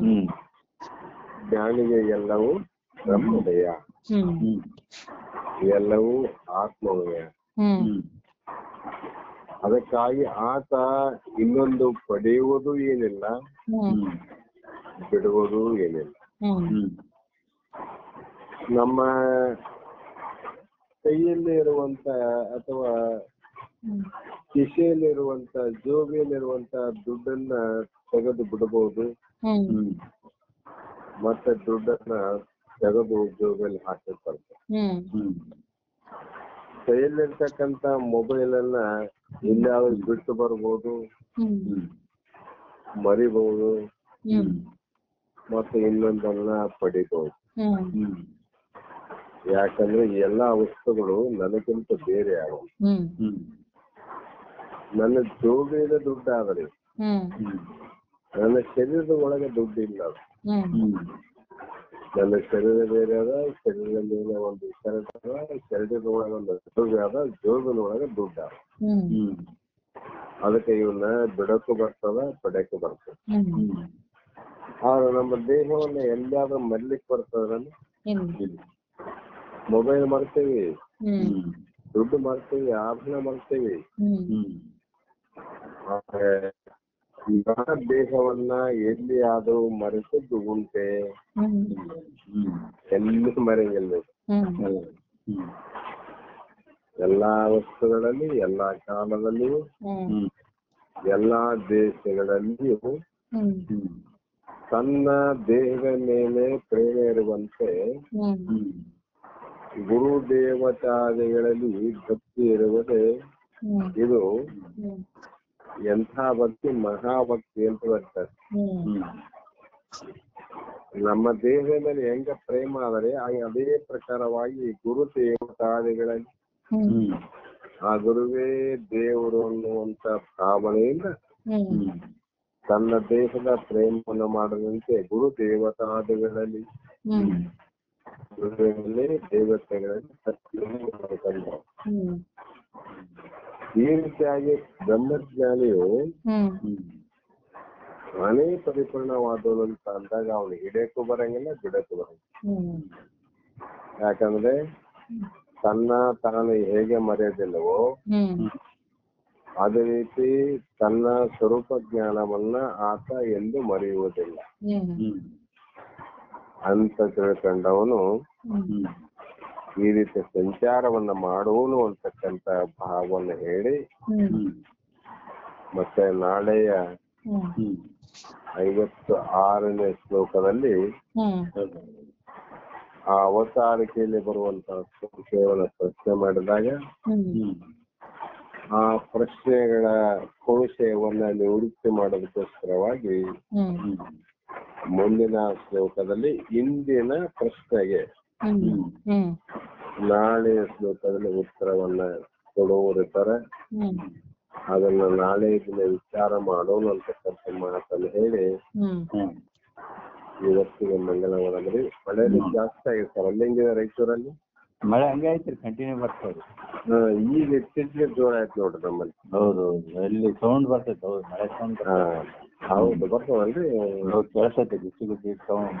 ಹ್ಮ್. ಜ್ಞಾನಿಗೆ ಎಲ್ಲವೂ ಬ್ರಹ್ಮೋದಯ. ಹ್ಮ್. ಹ್ಮ್. ಎಲ್ಲವೂ ಆತ್ಮೋದಯ. ಅದಕ್ಕಾಗಿ ಆತ ಇನ್ನೊಂದು ಪಡೆಯುವುದು ಏನಿಲ್ಲ ಬಿಡುವುದು ಏನಿಲ್ಲ. ನಮ್ಮ ಕೈಯಲ್ಲಿ ಇರುವಂತ ಅಥವಾ ಕಿಸೆಯಲ್ಲಿರುವಂತ ಜೋಬಿಯಲ್ಲಿರುವಂತ ದುಡ್ಡನ್ನ ತೆಗೆದು ಬಿಡಬಹುದು ಹ್ಮ್. ಮತ್ತೆ ದುಡ್ಡನ್ನ ತೆಗೆದು ಜೋಬಿಯಲ್ಲಿ ಹಾಕಿರ್ತಾರೆ ಹ್ಮ್. ಕೈಯಲ್ಲಿರ್ತಕ್ಕಂತ ಮೊಬೈಲ್ ಅನ್ನ ಇಲ್ಲಾದ್ರೂ ಬಿಟ್ಟು ಬರ್ಬೋದು. ಹ್ಮ್. ಮರಿಬಹುದು ಹ್ಮ್. ಮತ್ತೆ ಇನ್ನೊಂದನ್ನ ಪಡಿಬಹುದು ಹ್ಮ್. ಯಾಕಂದ್ರೆ ಎಲ್ಲಾ ವಸ್ತುಗಳು ನನಗಿಂತ ಬೇರೆ ಆಗವು ಹ್ಮ್. ನನ್ನ ಜೋಬಿನ ದುಡ್ಡು ಹ್ಮ್. ನನ್ನ ಶರೀರದ ಒಳಗೆ ದುಡ್ಡು ಇಲ್ಲ ನನ್ನ ಶರೀರ ಬೇರೆ ಅದ ಶರೀರದಲ್ಲಿ ಒಂದು ವಿಚಾರ ಶರೀರದ ಒಳಗೆ ಒಂದು ಜೋಬಿ ಅದ ಜೋಬಿನ ಒಳಗೆ ದುಡ್ಡ ಅದಕ್ಕೆ ಇವನ್ನ ಬಿಡಕ್ಕೂ ಬರ್ತದ ಪಡೆಯಕ್ಕೂ ಬರ್ತದ. ಆದ್ರೆ ನಮ್ಮ ದೇಹವನ್ನ ಎಲ್ಲಿಯಾದ್ರೂ ಮರ್ಲಿಕ್ಕೆ ಬರ್ತದ ಮೊಬೈಲ್ ಮಾಡ್ತೇವಿ ದುಡ್ಡು ಮಾಡ್ತೇವಿ ಆಭರಣ ಮಾಡ್ತೇವಿ ದೇಹವನ್ನ ಎಲ್ಲಿ ಆದ್ರೂ ಮರೆತದ್ದು ಉಂಟೆ. ಎಲ್ಲಿ ಹ್ಮ್. ಎಲ್ಲಾ ವಸ್ತುಗಳಲ್ಲಿ ಎಲ್ಲಾ ಕಾಲದಲ್ಲಿಯೂ ಎಲ್ಲಾ ದೇಶಗಳಲ್ಲಿಯೂ ತನ್ನ ದೇಹದ ಮೇಲೆ ಪ್ರೇಮ ಇರುವಂತೆ ಹ್ಮ್. ಹ್ಮ್ ಗುರು ದೇವತಾದಿಗಳಲ್ಲಿ ಭಕ್ತಿ ಇರುವುದೇ ಇದು. ಎಂಥ ಭಕ್ತಿ ಮಹಾಭಕ್ತಿ ಅಂತ ಬರ್ತಾರೆ ನಮ್ಮ ದೇಹದ ಮೇಲೆ ಹೆಂಗ ಪ್ರೇಮ ಆದರೆ ಅದೇ ಪ್ರಕಾರವಾಗಿ ಗುರು ದೇವತಾದಿಗಳಲ್ಲಿ ಆ ಗುರುವೇ ದೇವರು ಅನ್ನುವಂತ ಭಾವನೆಯಿಂದ ತನ್ನ ದೇಹದ ಪ್ರೇಮವನ್ನು ಮಾಡದಂತೆ ಗುರು ದೇವತಾದಿಗಳಲ್ಲಿ ಗುರುವಿನಲ್ಲಿ ದೇವತೆಗಳಲ್ಲಿ ಈ ರೀತಿಯಾಗಿ ಬ್ರಹ್ಮಜ್ಞಾನಿಯು ಹ್ಮ್. ಹ್ಮ್ ನಾನೇ ಪರಿಪೂರ್ಣವಾದವನು ಅಂತ ಅಂದಾಗ ಅವನು ಹಿಡಿಯಕ್ಕೂ ಬರಂಗಿಲ್ಲ ಬಿಡಕ್ಕೂ ಬರಂಗಿಲ್ಲ. ಯಾಕಂದ್ರೆ ತನ್ನ ತಾನು ಹೇಗೆ ಮರೆಯೋದಿಲ್ಲವೋ ಅದೇ ರೀತಿ ತನ್ನ ಸ್ವರೂಪ ಜ್ಞಾನವನ್ನ ಆತ ಎಂದು ಮರೆಯುವುದಿಲ್ಲ. ಅಂತ ತಿಳ್ಕೊಂಡವನು ಈ ರೀತಿ ಸಂಚಾರವನ್ನ ಮಾಡುವನು ಅಂತಕ್ಕಂತ ಭಾವವನ್ನು ಹೇಳಿ ಮತ್ತೆ ನಾಳೆಯ ಐವತ್ತು ಆರನೇ ಶ್ಲೋಕದಲ್ಲಿ ಆ ಅವತಾರಿಕೆಯಲ್ಲಿ ಬರುವಂತಹ ಸಂಶಯವನ್ನ ಪ್ರಶ್ನೆ ಮಾಡಿದಾಗ ಆ ಪ್ರಶ್ನೆಗಳ ಕೋಶವನ್ನ ನಿವೃತ್ತಿ ಮಾಡೋದಕ್ಕೋಸ್ಕರವಾಗಿ ಮುಂದಿನ ಶ್ಲೋಕದಲ್ಲಿ ಇಂದಿನ ಪ್ರಶ್ನೆಗೆ ನಾಳೆಯ ಶ್ಲೋಕದಲ್ಲಿ ಉತ್ತರವನ್ನ ಕೊಡುವರಿದ್ದಾರೆ ಅದನ್ನ ನಾಳೆ ದಿನ ವಿಚಾರ ಮಾಡೋಣ ಅಂತಕ್ಕಂಥ ಮಾತನ್ನು ಹೇಳಿ. ಇವತ್ತಿಗೆ ಮಂಗಳವಾರದಲ್ಲಿ ಮಳೆ ಜಾಸ್ತಿ ಆಗಿದೆ ಸರ್. ಹೆಂಗಿದೆ ರಾಯಚೂರಲ್ಲಿ? ಮಳೆ ಹಂಗೆ ಐತ್ರಿ ಕಂಟಿನ್ಯೂ ಬರ್ತದೆ ಇದೆ. ಈಗ ಇತ್ತೀಚೆಗೆ ಜೋರ ಆಯ್ತು ನೋಡ್ರಿ ನಮ್ಮಲ್ಲಿ. ಹೌದು ಹೌದು ಅಲ್ಲಿ ಸೌಂಡ್ ಬರ್ತೈತೆ ಹೌದು ಮಳೆ ಸೌಂಡ್ ಹೌದು ಬರ್ತದಲ್ರಿ? ಹೌದು ಕೇಳಿಸ್ತೈತೆ ಗುಚ್ಚಿ ಗುಚ್ಚಿ ಸೌಂಡ್